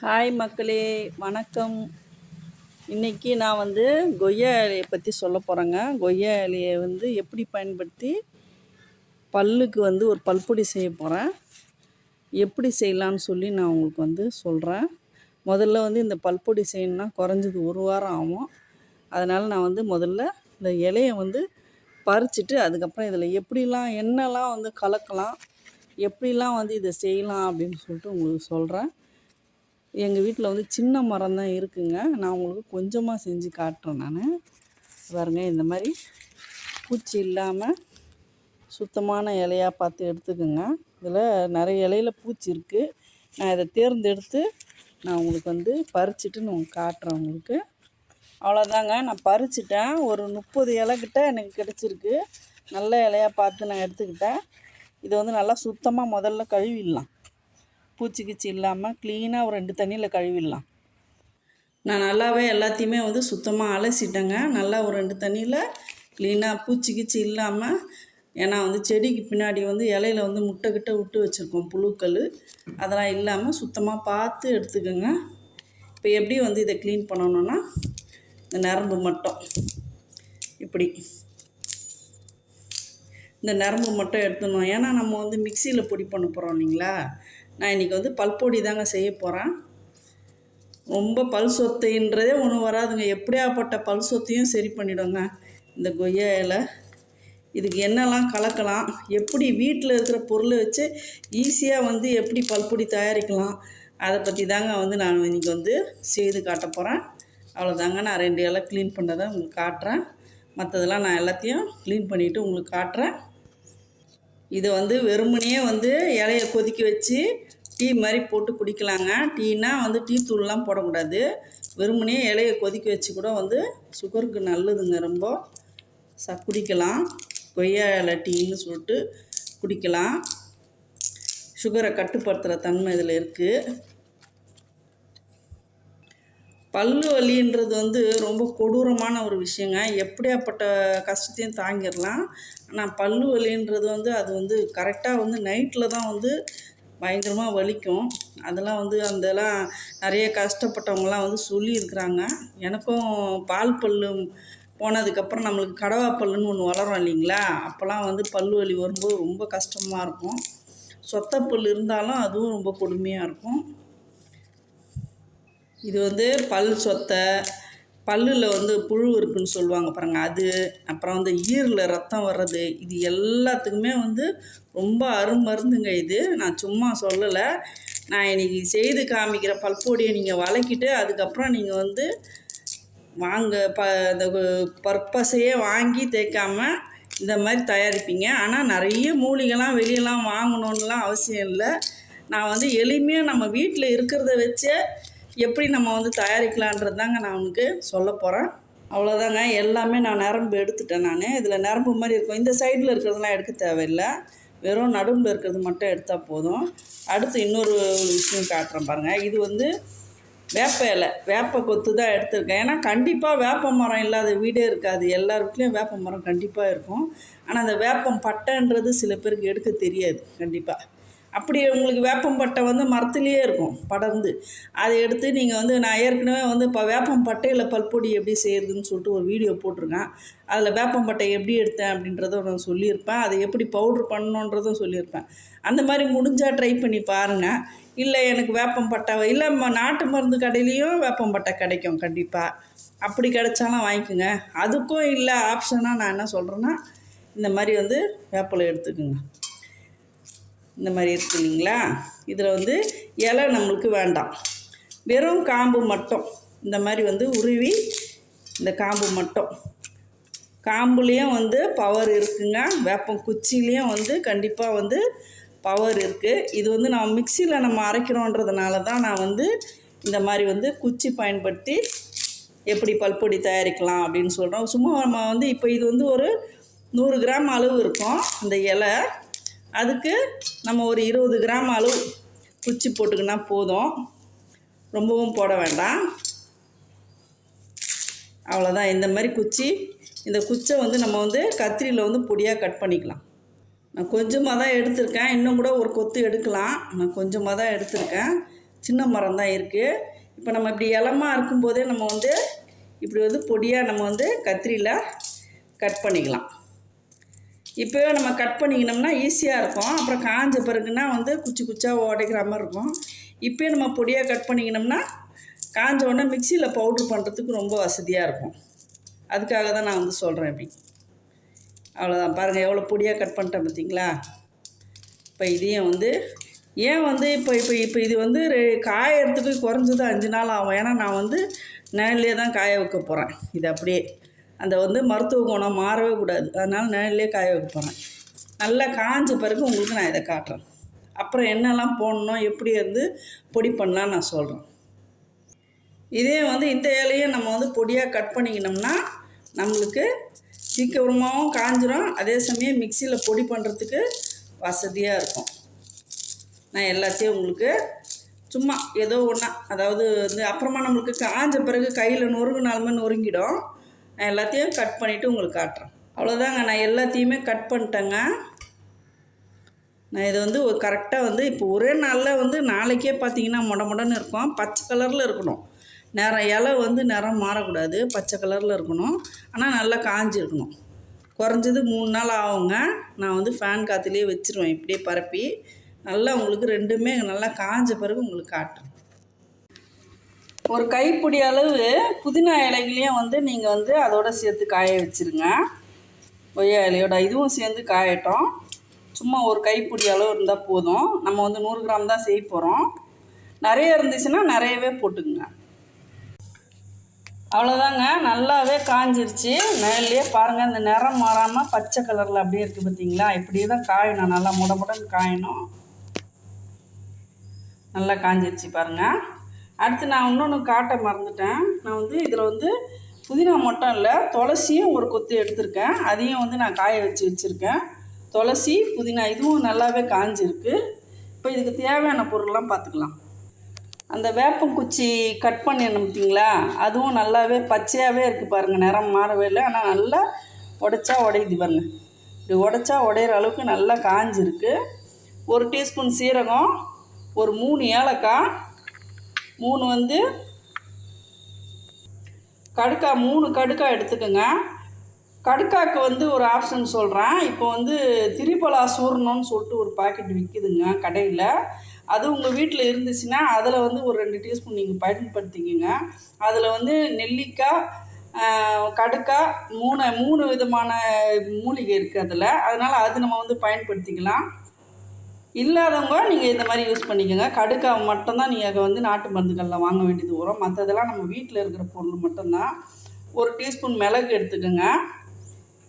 Hi மக்களே வணக்கம். இன்றைக்கி நான் வந்து கொய்யா இலையை பற்றி சொல்ல போகிறேங்க கொய்யா இலையை வந்து எப்படி பயன்படுத்தி பல்லுக்கு வந்து ஒரு பல்பொடி செய்ய போகிறேன் எப்படி செய்யலான்னு சொல்லி நான் உங்களுக்கு வந்து சொல்கிறேன் முதல்ல வந்து இந்த பல்பொடி செய்யணும்னா குறைஞ்சது ஒரு வாரம் ஆகும். அதனால் நான் வந்து முதல்ல இந்த இலையை வந்து பறிச்சுட்டு அதுக்கப்புறம் இதில் எப்படிலாம் என்னெல்லாம் வந்து கலக்கலாம் எப்படிலாம் வந்து இதை செய்யலாம் அப்படின்னு சொல்லிட்டு உங்களுக்கு சொல்கிறேன் எங்கள் வீட்டில் வந்து சின்ன மரம் தான் இருக்குங்க. நான் உங்களுக்கு கொஞ்சமாக செஞ்சு காட்டுறேன் நான். பாருங்க இந்த மாதிரி பூச்சி இல்லாமல் சுத்தமான இலையாக பார்த்து எடுத்துக்கோங்க. இதில் நிறைய இலையில பூச்சி இருக்குது நான் இதை தேர்ந்தெடுத்து நான் உங்களுக்கு வந்து பறிச்சுட்டு நான் காட்டுறேன் உங்களுக்கு. அவ்வளோதாங்க நான் பறிச்சிட்டேன். ஒரு முப்பது இலைக்கிட்ட எனக்கு கிடச்சிருக்கு. நல்ல இலையாக பார்த்து நான் எடுத்துக்கிட்டேன். இதை வந்து நல்லா சுத்தமாக முதல்ல கழுவிடலாம். பூச்சி கிச்சி இல்லாமல் க்ளீனாக ஒரு ரெண்டு தண்ணியில் கழுவிடலாம். நான் நல்லாவே எல்லாத்தையுமே வந்து சுத்தமாக அலசிட்டேங்க. நல்லா ஒரு ரெண்டு தண்ணியில் க்ளீனாக பூச்சி கீச்சி இல்லாமல் ஏன்னா வந்து செடிக்கு பின்னாடி வந்து இலையில வந்து முட்டை கிட்ட விட்டு வச்சுருக்கோம் புழுக்கள். அதெல்லாம் இல்லாமல் சுத்தமாக பார்த்து எடுத்துக்கோங்க. இப்போ எப்படி வந்து இதை க்ளீன் பண்ணணுன்னா இந்த நரம்பு மட்டும். இப்படி. இந்த நரம்பு மட்டும் எடுத்துடணும். ஏன்னா நம்ம வந்து மிக்சியில் பொடி பண்ண போகிறோம் இல்லைங்களா? நான் இன்றைக்கி வந்து பல்பொடி தாங்க செய்ய போகிறேன் ரொம்ப பல் சொத்தைன்றதே ஒன்றும் வராதுங்க. எப்படியாப்பட்ட பல் சொத்தையும் சரி பண்ணிவிடுங்க இந்த கொய்யா இலை. இதுக்கு என்னெல்லாம் கலக்கலாம்? எப்படி வீட்டில் இருக்கிற பொருளை வச்சு ஈஸியாக வந்து எப்படி பல்பொடி தயாரிக்கலாம்? அதை பற்றி தாங்க வந்து நான் இன்றைக்கி வந்து செய்து காட்ட போகிறேன் அவ்வளோதாங்க நான் ரெண்டு இலை க்ளீன் பண்ணதை உங்களுக்கு காட்டுறேன். மற்றதெல்லாம் நான் எல்லாத்தையும் க்ளீன் பண்ணிவிட்டு உங்களுக்கு காட்டுறேன். இதை வந்து வெறுமனே வந்து இலைய கொதிக்க வச்சு டீ மாதிரி போட்டு குடிக்கலாங்க. டீனா வந்து டீ தூள்லாம் போடக்கூடாது. வெறுமனே இலைய கொதிக்க வச்சு கூட வந்து சுகருக்கு நல்லதுங்க ரொம்ப. ச குடிக்கலாம். கொய்யா இலை டீன்னு சொல்லிட்டு குடிக்கலாம். சுகரை கட்டுப்படுத்துகிற தன்மை இதில் இருக்குது பல்லு வலின்றது வந்து ரொம்ப கொடூரமான ஒரு விஷயங்க. எப்படியாப்பட்ட கஷ்டத்தையும் தாங்கிடலாம். ஆனால் பல்லு வலின்றது வந்து அது வந்து கரெக்டாக வந்து நைட்டில் தான் வந்து பயங்கரமாக வலிக்கும். அதெல்லாம் வந்து அதெல்லாம் நிறைய கஷ்டப்பட்டவங்கலாம் வந்து சொல்லியிருக்கிறாங்க. எனக்கும் பால் பல்லு போனதுக்கப்புறம் நம்மளுக்கு கடவா பல்லுன்னு ஒன்று வளரும் இல்லைங்களா? அப்போல்லாம் வந்து பல்லு வலி வரும்போது ரொம்ப கஷ்டமாக இருக்கும். சொத்தை பல் இருந்தாலும் அதுவும் ரொம்ப கொடுமையாக இருக்கும். இது வந்து பல் சொத்தை பல்லில் வந்து புழு இருக்குன்னு சொல்லுவாங்க பாருங்கள் அது அப்புறம் வந்து ஈரில் ரத்தம் வர்றது இது எல்லாத்துக்குமே வந்து ரொம்ப அருமருந்துங்க இது. நான் சும்மா சொல்லலை. நான் இன்னைக்கு செய்து காமிக்கிற பல்பொடியை நீங்கள் வளக்கிட்டு அதுக்கப்புறம் நீங்கள் வந்து வாங்க ப இந்த பர்பஸையே வாங்கி தேய்க்காமல் இந்த மாதிரி தயாரிப்பீங்க. ஆனால் நிறைய மூலிகைலாம் வெளியெல்லாம் வாங்கணுன்னுலாம் அவசியம் இல்லை. நான் வந்து எளிமையாக நம்ம வீட்டில் இருக்கிறத வச்சே எப்படி நம்ம வந்து தயாரிக்கலான்றது தாங்க நான் உனக்கு சொல்ல போகிறேன் அவ்வளோதாங்க எல்லாமே நான் நரம்பு எடுத்துட்டேன் நான். இதில் நரம்பு மாதிரி இருக்கும். இந்த சைடில் இருக்கிறதெல்லாம் எடுக்க தேவையில்லை. வெறும் நடுவில் இருக்கிறது மட்டும் எடுத்தால் போதும். அடுத்து இன்னொரு விஷயம் காட்டுறேன் பாருங்கள் இது வந்து வேப்ப இலை. வேப்ப கொத்து தான் எடுத்திருக்கேன். ஏன்னா கண்டிப்பாக வேப்ப மரம் இல்லாத வீடே இருக்காது. எல்லார் வீட்லேயும் வேப்ப மரம் கண்டிப்பாக இருக்கும். ஆனால் அந்த வேப்பம் பட்டைன்றது சில பேருக்கு எடுக்க தெரியாது. கண்டிப்பாக அப்படி உங்களுக்கு வேப்பம்பட்டை வந்து மரத்துலேயே இருக்கும் படர்ந்து. அதை எடுத்து நீங்கள் வந்து நான் ஏற்கனவே வந்து இப்போ வேப்பம் பட்டையில் பல்பொடி எப்படி செய்கிறதுன்னு சொல்லிட்டு ஒரு வீடியோ போட்டிருக்கேன். அதில் வேப்பம்பட்டை எப்படி எடுத்தேன் அப்படின்றத நான் சொல்லியிருப்பேன். அதை எப்படி பவுட்ரு பண்ணணுன்றதும் சொல்லியிருப்பேன். அந்த மாதிரி முடிஞ்சால் ட்ரை பண்ணி பாருங்கள் இல்லை எனக்கு வேப்பம்பட்டை இல்லை ம- நாட்டு மருந்து கடையிலையும் வேப்பம்பட்டை கிடைக்கும் கண்டிப்பாக அப்படி கிடைச்சாலும் வாங்கிக்கோங்க. அதுக்கும் இல்லை ஆப்ஷனாக நான் என்ன சொல்கிறேன்னா இந்த மாதிரி வந்து வேப்பிலை எடுத்துக்கோங்க. இந்த மாதிரி இருக்குது இல்லைங்களா? இதில் வந்து இலை நம்மளுக்கு வேண்டாம். வெறும் காம்பு மட்டும். இந்த மாதிரி வந்து உருவி இந்த காம்பு மட்டும். காம்புலேயும் வந்து பவர் இருக்குங்க. வேப்பம் குச்சிலேயும் வந்து கண்டிப்பாக வந்து பவர் இருக்குது இது வந்து நம்ம மிக்சியில் நம்ம அரைக்கிறோன்றதுனால தான் நான் வந்து இந்த மாதிரி வந்து குச்சி பயன்படுத்தி எப்படி பல்பொடி தயாரிக்கலாம் அப்படின்னு சொல்கிறோம் சும்மா நம்ம வந்து இப்போ இது வந்து ஒரு நூறு கிராம் அளவு இருக்கும். அந்த இலை. அதுக்கு நம்ம ஒரு இருபது கிராம் அளவு குச்சி போட்டுக்கினா போதும். ரொம்பவும் போட வேண்டாம். அவ்வளோதான் இந்த மாதிரி குச்சி இந்த குச்சை வந்து நம்ம வந்து கத்திரியில் வந்து பொடியாக கட் பண்ணிக்கலாம். நான் கொஞ்சமாக தான் எடுத்திருக்கேன். இன்னும் கூட ஒரு கொத்து எடுக்கலாம். நான் கொஞ்சமாக தான் எடுத்திருக்கேன். சின்ன மரம் தான் இருக்குது இப்போ நம்ம இப்படி இளமா இருக்கும்போதே நம்ம வந்து இப்படி வந்து பொடியாக நம்ம வந்து கத்திரியில் கட் பண்ணிக்கலாம். இப்போவே நம்ம கட் பண்ணிக்கணும்னா ஈஸியாக இருக்கும். அப்புறம் காஞ்ச பிறகுனா வந்து குச்சி குச்சாக உடைக்கிற மாதிரி இருக்கும். இப்போயே நம்ம பொடியாக கட் பண்ணிக்கணும்னா காஞ்ச உடனே மிக்சியில் பவுட்ரு பண்ணுறதுக்கு ரொம்ப வசதியாக இருக்கும். அதுக்காக தான் நான் வந்து சொல்கிறேன் இப்படி. அவ்வளோதான் பாருங்கள் எவ்வளோ பொடியாக கட் பண்ணிட்டேன் பார்த்தீங்களா? இப்போ இதையும் வந்து ஏன் வந்து இப்போ இப்போ இப்போ இது வந்து ரெ- காயறதுக்கு குறைஞ்சது அஞ்சு நாள் ஆகும். ஏன்னா நான் வந்து நிழல்லே தான் காய வைக்க போகிறேன் இது அப்படியே அந்த வந்து மருத்துவ குணம் மாறவே கூடாது. அதனால் நிழல்லே காய வைக்க போகிறேன் நல்லா காஞ்ச பிறகு உங்களுக்கு நான் இதை காட்டுறேன். அப்புறம் என்னெல்லாம் போடணும் எப்படி வந்து பொடி பண்ணலாம் நான் சொல்கிறேன் இதே வந்து இந்த இலையை நம்ம வந்து பொடியாக கட் பண்ணிக்கணும்னா நம்மளுக்கு சீக்கிரமாகவும் காஞ்சிரும். அதே சமயம் மிக்சியில் பொடி பண்ணுறதுக்கு வசதியாக இருக்கும். நான் எல்லாத்தையும் உங்களுக்கு சும்மா ஏதோ ஒன்றா அதாவது வந்து அப்புறமா நம்மளுக்கு காஞ்ச பிறகு கையில் நொறுங்கினாலுமே நொறுங்கிடும். நான் எல்லாத்தையும் கட் பண்ணிவிட்டு உங்களுக்கு காட்டுறேன். அவ்வளோதாங்க நான் எல்லாத்தையுமே கட் பண்ணிட்டேங்க. நான் இது வந்து ஒரு கரெக்டாக வந்து இப்போ ஒரே நாளில் வந்து நாளைக்கே பார்த்தீங்கன்னா மொடமுடன்னு இருக்கும். பச்சை கலரில் இருக்கணும். நிறம் இலை வந்து நிறம் மாறக்கூடாது. பச்சை கலரில் இருக்கணும். ஆனால் நல்லா காஞ்சி இருக்கணும் குறைஞ்சது மூணு நாள் ஆகுங்க. நான் வந்து ஃபேன் காற்றுலேயே வச்சுருவேன். இப்படியே பரப்பி நல்லா உங்களுக்கு ரெண்டுமே நல்லா காஞ்ச பிறகு உங்களுக்கு காட்டுறேன். ஒரு கைப்பிடி அளவு புதினா இலைகளையும் வந்து நீங்கள் வந்து அதோட சேர்த்து காய வச்சுருங்க. கொய்யா இலையோட இதுவும் சேர்ந்து காயட்டும். சும்மா ஒரு கைப்பிடி அளவு இருந்தால் போதும். நம்ம வந்து நூறு கிராம் தான் செய்ய போகிறோம் நிறைய இருந்துச்சுன்னா நிறையவே போட்டுக்குங்க. அவ்வளோதாங்க நல்லாவே காஞ்சிருச்சு. மேலேயே பாருங்கள் இந்த நிறம் மாறாமல் பச்சை கலரில் அப்படியே இருக்குது பார்த்தீங்களா இப்படியே தான் காயணும். நல்லா முட முடன்னு காயணும். நல்லா காஞ்சிருச்சு பாருங்கள் அடுத்து நான் இன்னொன்று காட்ட மறந்துட்டேன். நான் வந்து இதில் வந்து புதினா மட்டும் இல்லை துளசியும் ஒரு கொத்து எடுத்திருக்கேன். அதையும் வந்து நான் காய வச்சு வச்சுருக்கேன். துளசி புதினா இதுவும் நல்லாவே காஞ்சிருக்கு. இப்போ இதுக்கு தேவையான பொருள்லாம் பார்த்துக்கலாம் அந்த வேப்பங்குச்சி கட் பண்ணிடணும் பார்த்தீங்களா அதுவும் நல்லாவே பச்சையாகவே இருக்குது பாருங்கள் நிறம் மாறவே இல்லை ஆனால் நல்லா உடைச்சா உடையுது பாருங்க. இப்படி உடைச்சா உடையிற அளவுக்கு நல்லா காஞ்சிருக்கு. ஒரு டீஸ்பூன் சீரகம் ஒரு மூணு ஏலக்காய் மூணு வந்து கடுக்கா மூணு கடுக்கா எடுத்துக்கோங்க. கடுக்காக்கு வந்து ஒரு ஆப்ஷன் சொல்கிறேன் இப்போ வந்து திரிபலா சூர்ணம்னு சொல்லிட்டு ஒரு பாக்கெட் விற்கிதுங்க கடையில். அது உங்கள் வீட்டில் இருந்துச்சுன்னா அதில் வந்து ஒரு ரெண்டு டீஸ்பூன் நீங்கள் பயன்படுத்திக்கிங்க. அதில் வந்து நெல்லிக்காய் கடுக்காய் மூணு மூணு விதமான மூலிகை இருக்குது அதில். அதனால் அது நம்ம வந்து பயன்படுத்திக்கலாம். இல்லாதவங்க நீங்கள் இந்த மாதிரி யூஸ் பண்ணிக்கோங்க. கடுக்காக மட்டும்தான் நீங்கள் வந்து நாட்டு மருந்துகளில் வாங்க வேண்டியது வரும். மற்றதெல்லாம் நம்ம வீட்டில் இருக்கிற பொருள் மட்டும்தான். ஒரு டீஸ்பூன் மிளகு எடுத்துக்கோங்க.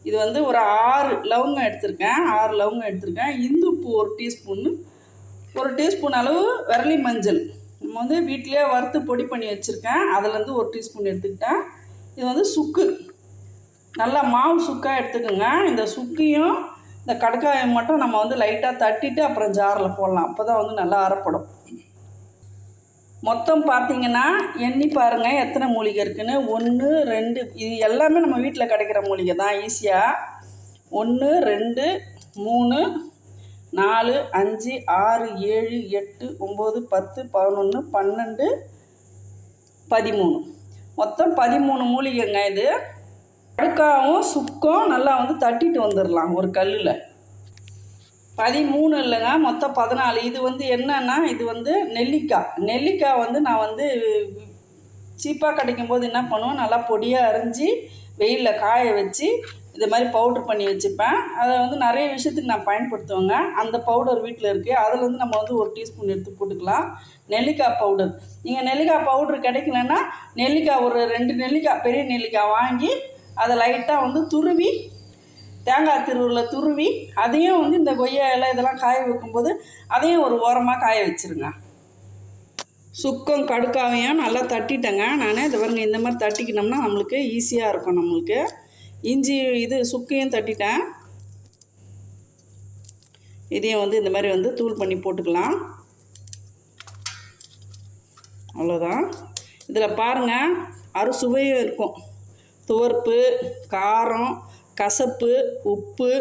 இது வந்து ஒரு ஆறு லவங்கம் எடுத்திருக்கேன். ஆறு லவங்கம் எடுத்திருக்கேன். இந்துப்பு ஒரு டீஸ்பூன் ஒரு டீஸ்பூன் அளவு விரலி மஞ்சள். நம்ம வந்து வீட்டிலேயே வறுத்து பொடி பண்ணி வச்சுருக்கேன். அதுலேருந்து ஒரு டீஸ்பூன் எடுத்துக்கிட்டேன். இது வந்து சுக்கு. நல்லா மாவு சுக்காக எடுத்துக்கோங்க. இந்த சுக்கையும் இந்த கடுக்காயம் மட்டும் நம்ம வந்து லைட்டாக தட்டிட்டு அப்புறம் ஜாரில் போடலாம். அப்போ தான் வந்து நல்லா அறப்படும். மொத்தம் பார்த்தீங்கன்னா எண்ணி பாருங்கள் எத்தனை மூலிகை இருக்குன்னு. ஒன்று ரெண்டு இது எல்லாமே நம்ம வீட்டில் கிடைக்கிற மூலிகை தான் ஈஸியாக ஒன்று ரெண்டு மூணு நாலு அஞ்சு ஆறு ஏழு எட்டு ஒம்பது பத்து பதினொன்று பன்னெண்டு பதிமூணு. மொத்தம் பதிமூணு மூலிகைங்க இது. கடுக்காவும் சுக்கும் நல்லா வந்து தட்டிட்டு வந்துடலாம் ஒரு கல்லில். பதிமூணு இல்லைங்க மொத்தம் பதினாலு. இது வந்து என்னன்னா இது வந்து நெல்லிக்காய் நெல்லிக்காய் வந்து நான் வந்து சீப்பாக கிடைக்கும் போது என்ன பண்ணுவேன் நல்லா பொடியாக அரிஞ்சு வெயிலில் காய வச்சு இது மாதிரி பவுட்ரு பண்ணி வச்சுப்பேன். அதை வந்து நிறைய விஷயத்துக்கு நான் பயன்படுத்துவேங்க. அந்த பவுடர் வீட்டில் இருக்குது அதில் வந்து நம்ம வந்து ஒரு டீஸ்பூன் எடுத்து போட்டுக்கலாம். நெல்லிக்காய் பவுடர். நீங்கள் நெல்லிக்காய் பவுடர் கிடைக்கலன்னா நெல்லிக்காய் ஒரு ரெண்டு நெல்லிக்காய் பெரிய நெல்லிக்காய் வாங்கி அதை லைட்டாக வந்து துருவி தேங்காய் திருவுருவில் துருவி அதையும் வந்து இந்த கொய்யா இலை இதெல்லாம் காய வைக்கும்போது அதையும் ஒரு ஓரமாக காய வச்சுருங்க. சுக்கம் கடுக்காவையும் நல்லா தட்டிட்டேங்க. நான் இதை பாருங்க இந்த மாதிரி தட்டிக்கினோம்னா நம்மளுக்கு ஈஸியாக இருக்கும் நம்மளுக்கு. இஞ்சி இது சுக்கையும் தட்டிட்டேன். இதையும் வந்து இந்த மாதிரி வந்து தூள் பண்ணி போட்டுக்கலாம். அவ்வளோதான் இதில் பாருங்கள் அறுசுவையும் இருக்கும். துவர்ப்பு காரம் கசப்பு உப்பு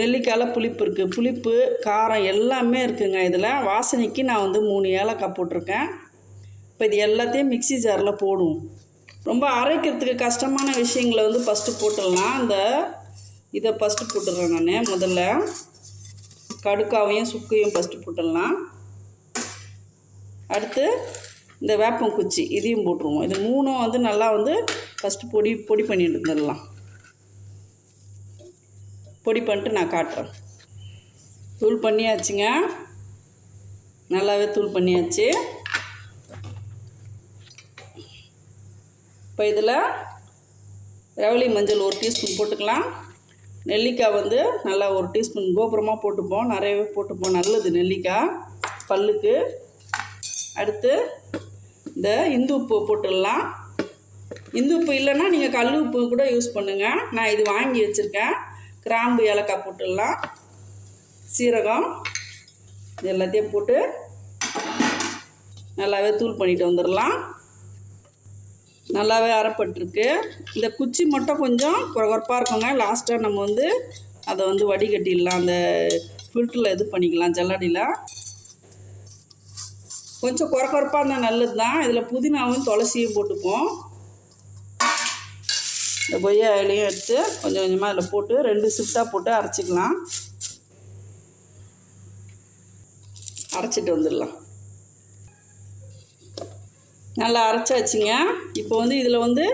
நெல்லிக்காயில் புளிப்பு இருக்குது புளிப்பு காரம் எல்லாமே இருக்குங்க இதில். வாசனைக்கு நான் வந்து மூணு ஏலக்காய் போட்டிருக்கேன். இப்போ இது எல்லாத்தையும் மிக்ஸி ஜாரில் போடுவோம். ரொம்ப அரைக்கிறதுக்கு கஷ்டமான விஷயங்களை வந்து ஃபஸ்ட்டு போட்டுடலாம். இந்த இதை ஃபஸ்ட்டு போட்டுடுறேன் நான் முதல்ல. கடுக்காவையும் சுக்கையும் ஃபஸ்ட்டு போட்டுடலாம். அடுத்து இந்த வேப்பம் குச்சி இதையும் போட்டுருவோம். இது மூணும் வந்து நல்லா வந்து ஃபஸ்ட்டு பொடி பொடி பண்ணிட்டு வந்துடலாம். பொடி பண்ணிட்டு நான் காட்டுறேன். தூள் பண்ணியாச்சுங்க. நல்லாவே தூள் பண்ணியாச்சு. இப்போ இதில் ரவளி மஞ்சள் ஒரு டீஸ்பூன் போட்டுக்கலாம். நெல்லிக்காய் வந்து நல்லா ஒரு டீஸ்பூன் கோபுரமாக போட்டுப்போம். நிறையவே போட்டுப்போம். நல்லது நெல்லிக்காய் பல்லுக்கு. அடுத்து இந்த இந்து உப்பு போட்டுடலாம். இந்து உப்பு இல்லைன்னா நீங்கள் கல் உப்பு கூட யூஸ் பண்ணுங்கள் நான் இது வாங்கி வச்சுருக்கேன். கிராம்பு ஏலக்காய் போட்டுடலாம். சீரகம் இது எல்லாத்தையும் போட்டு நல்லாவே தூள் பண்ணிட்டு வந்துடலாம். நல்லாவே அரைப்பட்டிருக்கு. இந்த குச்சி மட்டும் கொஞ்சம் குறகுறப்பாக இருக்குங்க. லாஸ்ட்டாக நம்ம வந்து அதை வந்து வடிகட்டிடலாம். அந்த ஃபில்டரில் இது பண்ணிக்கலாம் ஜல்லடியில். கொஞ்சம் குறக்குறப்பாக இருந்தால் நல்லது தான் இதில் புதினாவும் துளசியும் போட்டுப்போம். இந்த கொய்யா இலையும் எடுத்து கொஞ்சம் கொஞ்சமாக அதில் போட்டு ரெண்டு ஷிஃப்டாக போட்டு அரைச்சிக்கலாம். அரைச்சிட்டு வந்துடலாம். நல்லா அரைச்சாச்சுங்க. இப்போ வந்து இதில் வந்து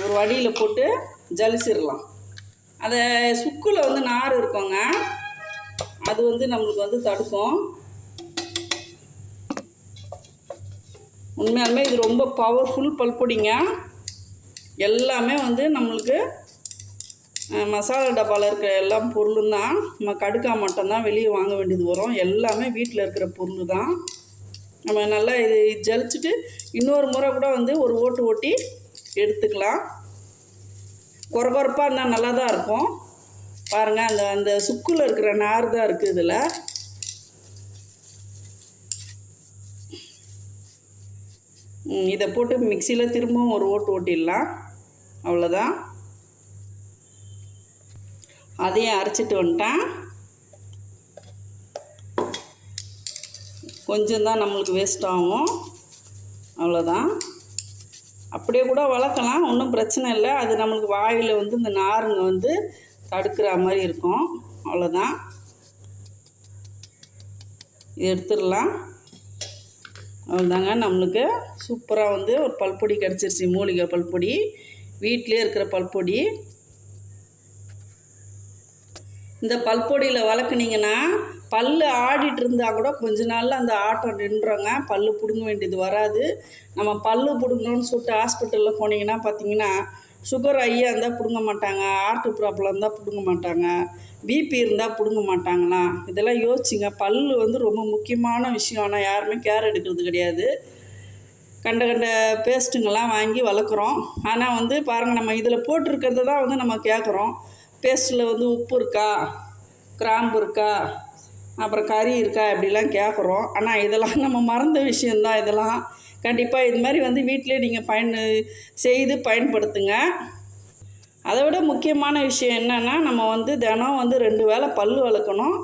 ஒரு வடியில் போட்டு ஜலிச்சிடலாம். அதை சுக்கில் வந்து நார் இருக்கோங்க. அது வந்து நம்மளுக்கு வந்து தடுக்கும். உண்மையாலுமே இது ரொம்ப பவர்ஃபுல் பல்பொடிங்க. எல்லாமே வந்து நம்மளுக்கு மசாலா டப்பாவில் இருக்கிற எல்லா பொருளும் தான் நம்ம கடுக்கா மட்டும்தான் வெளியே வாங்க வேண்டியது வரும். எல்லாமே வீட்டில் இருக்கிற பொருள் தான் நம்ம நல்லா இது ஜலிச்சுட்டு இன்னொரு முறை கூட வந்து ஒரு ஓட்டு ஓட்டி எடுத்துக்கலாம். குறகுறப்பாக இருந்தால் நல்லா தான் இருக்கும். பாருங்கள் அந்த அந்த சுக்குல இருக்கிற நார் தான் இருக்குது இதில். இதை போட்டு மிக்சியில் திரும்பவும் ஒரு ஓட்டு ஓட்டிடலாம். அவ்வளோதான் அதையும் அரைச்சிட்டு வந்துட்டேன். கொஞ்சம் தான் நம்மளுக்கு வேஸ்ட் ஆகும். அவ்வளோதான் அப்படியே கூட வளர்க்கலாம் ஒன்றும் பிரச்சனை இல்லை. அது நம்மளுக்கு வாயில் வந்து இந்த நாருங்க வந்து தடுக்கிற மாதிரி இருக்கும். அவ்வளோதான் எடுத்துடலாம். அவ்வளோதாங்க. நம்மளுக்கு சூப்பராக வந்து ஒரு பல்பொடி கிடச்சிருச்சு. மூலிகை பல்பொடி. வீட்டிலே இருக்கிற பல்பொடி. இந்த பல்பொடியில் வளர்க்குனீங்கன்னா பல்லு ஆடிட்டு இருந்தால் கூட கொஞ்ச நாளில் அந்த ஆட்டம் நின்றுறோங்க பல் பிடுங்க வேண்டியது வராது. நம்ம பல்லு பிடுங்கணும்னு சொல்லிட்டு ஹாஸ்பிட்டலில் போனீங்கன்னா பார்த்தீங்கன்னா சுகர் ஐயா இருந்தால் பிடுங்க மாட்டாங்க. ஹார்ட் ப்ராப்ளம் இருந்தால் பிடுங்க மாட்டாங்க. பிபி இருந்தால் பிடுங்க மாட்டாங்களா? இதெல்லாம் யோசிச்சுங்க. பல்லு வந்து ரொம்ப முக்கியமான விஷயம். ஆனால் யாருமே கேர் எடுக்கிறது கிடையாது. கண்ட கண்ட பேஸ்ட்டுங்கெல்லாம் வாங்கி வளர்க்குறோம். ஆனால் வந்து பாருங்கள் நம்ம இதில் போட்டிருக்கிறத தான் வந்து நம்ம கேட்குறோம். பேஸ்ட்டில் வந்து உப்பு இருக்கா? கிராம்பு இருக்கா? அப்புறம் கறி இருக்கா? இப்படிலாம் கேட்குறோம். ஆனால் இதெல்லாம் நம்ம மறந்த விஷயந்தான் இதெல்லாம் கண்டிப்பாக இது மாதிரி வந்து வீட்டிலே நீங்கள் பயன் செய்து பயன்படுத்துங்க. அதை விட முக்கியமான விஷயம் என்னென்னா நம்ம வந்து தினம் வந்து ரெண்டு வேளை பல் வளர்க்கணும்.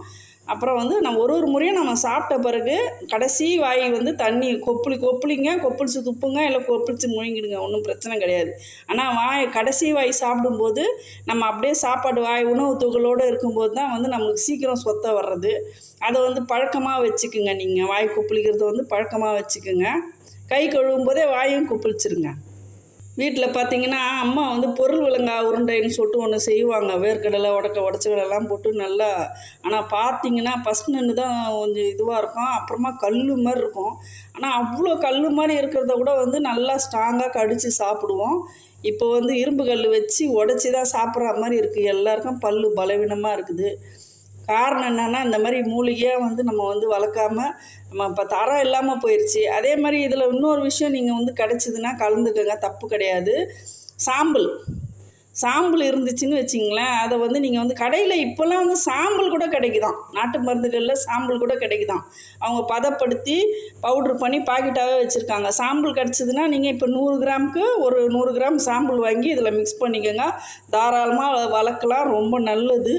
அப்புறம் வந்து நம்ம ஒரு ஒரு முறையும் நம்ம சாப்பிட்ட பிறகு கடைசி வாய் வந்து தண்ணி கொப்புளி கொப்புளிங்க கொப்பளிச்சு துப்புங்க இல்லை கொப்பளிச்சு முழுங்கிடுங்க ஒன்றும் பிரச்சனை கிடையாது. ஆனால் வாய் கடைசி வாய் சாப்பிடும்போது நம்ம அப்படியே சாப்பாடு வாய் உணவு துகளோடு இருக்கும்போது தான் வந்து நம்மளுக்கு சீக்கிரம் சொத்தை வர்றது. அதை வந்து பழக்கமாக வச்சுக்குங்க நீங்கள் வாய் கொப்பளிக்கிறத வந்து பழக்கமாக வச்சுக்குங்க. கை கழுவும் போதே வாயும் குப்பிளிச்சிருங்க வீட்டில் பார்த்தீங்கன்னா அம்மா வந்து பொருள் விலங்கா உருண்டைன்னு சொல்லிட்டு ஒன்று செய்வாங்க. வேர்க்கடலை உடக்க உடச்சக்கடலாம் போட்டு நல்லா ஆனால் பார்த்தீங்கன்னா ஃபஸ்ட் நின்று தான் கொஞ்சம் இதுவாக இருக்கும். அப்புறமா கல் மாதிரி இருக்கும். ஆனால் அவ்வளோ கல் மாதிரி இருக்கிறத கூட வந்து நல்லா ஸ்ட்ராங்காக கடித்து சாப்பிடுவோம். இப்போ வந்து இரும்பு கல் வச்சு உடச்சி தான் சாப்பிட்ற மாதிரி இருக்குது எல்லாருக்கும் பல் பலவீனமாக இருக்குது. காரணம் என்னென்னா இந்த மாதிரி மூலிகையாக வந்து நம்ம வந்து வளர்க்காம நம்ம இப்போ தரம் இல்லாமல் போயிடுச்சு அதே மாதிரி இதில் இன்னொரு விஷயம் நீங்கள் வந்து கிடச்சிதுன்னா கலந்துக்கோங்க. தப்பு கிடையாது. சாம்பல். சாம்பல் இருந்துச்சுன்னு வச்சிங்களேன் அதை வந்து நீங்கள் வந்து கடையில் இப்போல்லாம் வந்து சாம்பல் கூட கிடைக்குதான். நாட்டு மருந்துகளில் சாம்பல் கூட கிடைக்குதான். அவங்க பதப்படுத்தி பவுட்ரு பண்ணி பாக்கெட்டாகவே வச்சுருக்காங்க. சாம்பல் கிடச்சிதுன்னா நீங்கள் இப்போ நூறு கிராமுக்கு ஒரு நூறு கிராம் சாம்பல் வாங்கி இதில் மிக்ஸ் பண்ணிக்கோங்க. தாராளமாக வளர்க்கலாம். ரொம்ப நல்லது.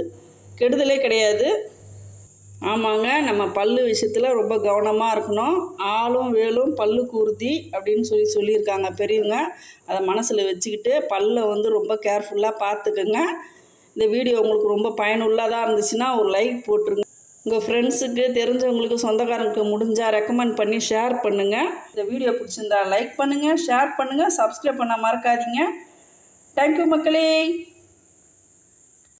கெடுதலே கிடையாது. ஆமாங்க நம்ம பல்லு விஷயத்தில் ரொம்ப கவனமாக இருக்கணும். ஆளும் வேலும் பல்லு கூர்த்தி அப்படின்னு சொல்லி சொல்லியிருக்காங்க பெரியவங்க. அதை மனசில் வச்சுக்கிட்டு பல்லை வந்து ரொம்ப கேர்ஃபுல்லாக பார்த்துக்குங்க இந்த வீடியோ உங்களுக்கு ரொம்ப பயனுள்ளதாக இருந்துச்சுன்னா ஒரு லைக் போட்டுருங்க. உங்கள் ஃப்ரெண்ட்ஸுக்கு தெரிஞ்சவங்களுக்கு சொந்தக்காரங்களுக்கு முடிஞ்சால் ரெக்கமெண்ட் பண்ணி ஷேர் பண்ணுங்கள் இந்த வீடியோ பிடிச்சிருந்தா லைக் பண்ணுங்கள் ஷேர் பண்ணுங்கள் சப்ஸ்கிரைப் பண்ண மறக்காதீங்க. தேங்க்யூ மக்களே.